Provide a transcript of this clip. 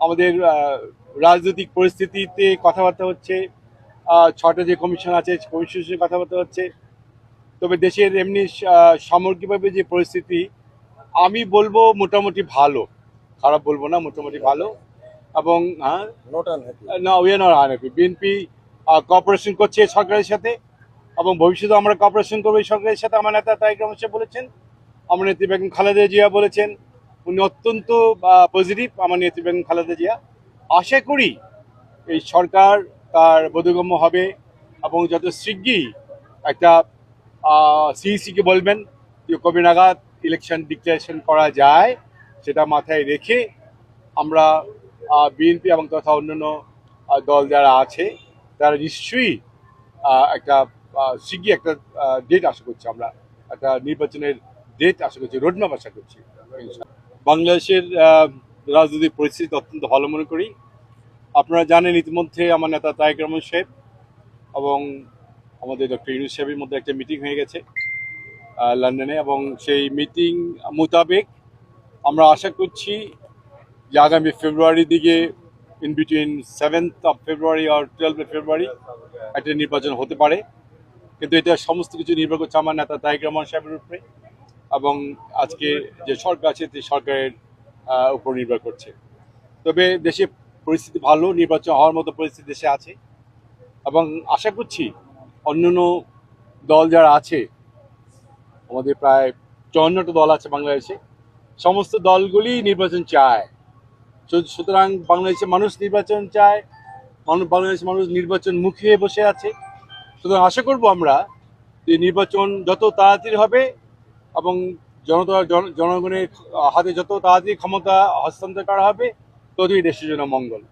আমাদের রাজনৈতিক পরিস্থিতিতে কথাবার্তা হচ্ছে ছটা যে কমিশন আছে কমিশনের সঙ্গে কথাবার্তা হচ্ছে। তবে দেশের এমনি সামগ্রিকভাবে যে পরিস্থিতি আমি বলব মোটামুটি ভালো। খারাপ বলব না মোটামুটি ভালো। এবং হ্যাঁ না we are not unhappy BNP cooperation করছে সরকারের সাথে। এবং ভবিষ্যতে আমরা কপারেশন করব এই সরকারের সাথে। আমার নেতা রহমান সাহেব বলেছেন আমার নেত্রী বেগম খালেদা জিয়া বলেছেন উনি অত্যন্ত পজিটিভ আমার নেত্রী বেগম খালেদা জিয়া আশা করি এই সরকার তার বোধগম্য হবে এবং যত শিগগিরই একটা সিইসিকে বলবেন যে কবে নাগাদ ইলেকশন ডিক্লারেশন করা যায়, সেটা মাথায় রেখে আমরা বিএনপি এবং তথা অন্যান্য দল যারা আছে, তারা নিশ্চয়ই একটা শিগগির একটা ডেট আশা করছি আমরা একটা নির্বাচনের ডেট আশা করছি রোডম্যাপ আশা করছি। বাংলাদেশের রাজনৈতিক পরিস্থিতি অত্যন্ত ভালো মনে করি। আপনারা জানেন ইতিমধ্যে আমার নেতা তারেক রহমান সাহেব এবং আমাদের ডক্টর ইউনুস সাহেবের মধ্যে একটা মিটিং হয়ে গেছে লন্ডনে এবং সেই মিটিং মোতাবেক আমরা আশা করছি যে আগামী ফেব্রুয়ারির দিকে in between seventh of February R twelve February একটা নির্বাচন হতে পারে। কিন্তু এটা সমস্ত কিছু নির্ভর করছে আমার নেতা তারেক রহমান সাহেবের উপরে। এবং আজকে যে সরকার আছে সরকারের উপর নির্ভর করছে। তবে দেশে পরিস্থিতি ভালো, নির্বাচন হওয়ার মতো পরিস্থিতি দেশে আছে। এবং আশা করছি অন্যান্য দল যারা আছে, আমাদের প্রায় চুয়ান্নটা দল আছে বাংলাদেশে, সমস্ত দলগুলি নির্বাচন চায়। সুতরাং বাংলাদেশের মানুষ নির্বাচন চায় মানুষ বাংলাদেশের মানুষ নির্বাচন মুখী হয়ে বসে আছে। সুতরাং আশা করব আমরা যে নির্বাচন যত তাড়াতাড়ি হবে এবং জনতা জন- জনগণের হাতে যত তাড়াতাড়ি ক্ষমতা হস্তান্তর করা হবে, ততই দেশের জন্য মঙ্গল।